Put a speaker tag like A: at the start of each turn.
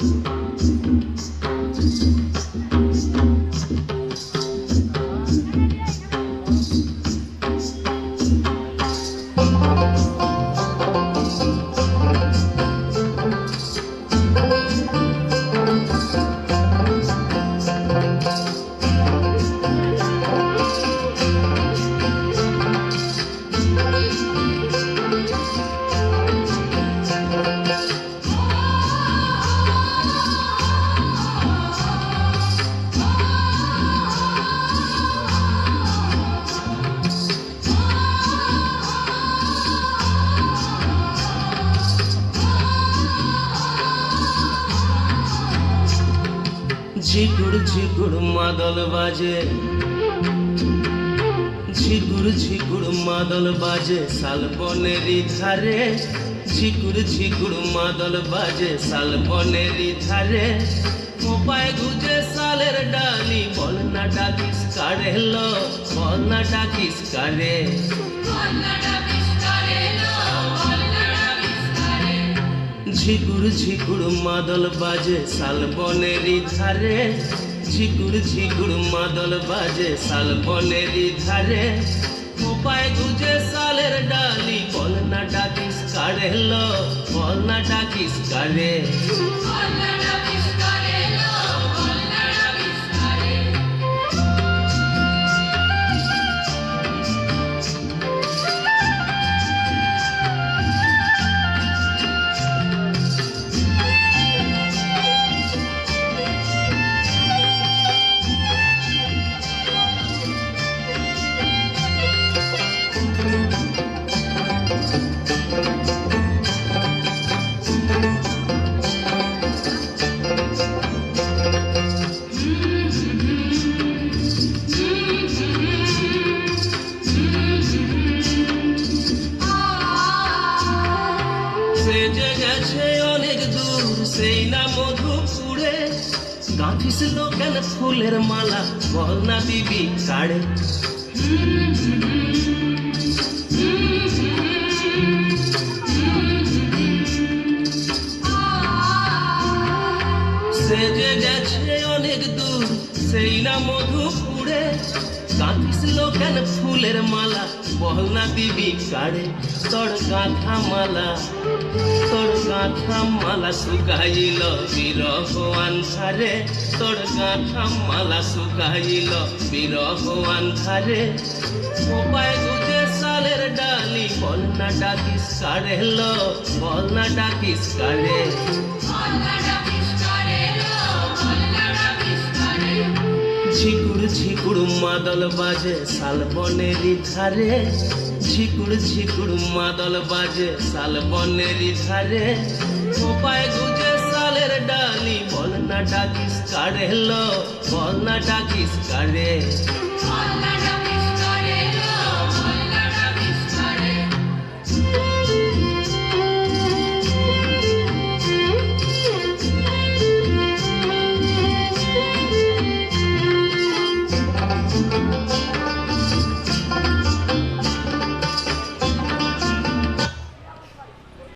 A: Thank you. ঝিকুর ঝিকুর মাদল বাজে। ঝিকুর ঝিকুর মাদল বাজে শালবনেরই ধারে। ঝিকুর ঝিকুর মাদল বাজে শালবনেরই ধারে। মোপায় গুজে সালের ডালি বল না ডাকিস কারে লো বল না ডাকিস কারে। ঝিকুর ঝিকুর মাদল বাজে শালবনেরই ধারে। ঝিকুর ঝিকুর মাদল বাজে শালবনেরই ধারে। মোপায় গুজে সালের ডালি বল ডাকিস কারে লো বল ডাকিস কারে। গেছে অনেক দূর, সেই না মধুপুরে। গাঁথিস কেন ফুলের মালা বল না দিবি কাড়ে সে যে গেছে অনেক দূর, সেই না মধুপুরে। গাঁথিস কেন ফুলের মালা বল না দিবি কাড়ে তোর গাঁথা মালা, তোর গাঁথা মালা শুকাইল বিরহ আনসারে তোর গাঁথা মালা শুকাইল বিরহ আনসারে মোবাইল গুজে সালের ডালি বল না ডাকিস বলনাটা বল না ডাকিস কারে ঝিকুর মাদল বাজে শালবনেরই ধারে। ঝিকুড় ঝিকুড় মাদল বাজে শালবনেরই ধারে। উপায় গুজে সালের ডালি বল না ডাকিস কারে লো বল না ডাকিস কারে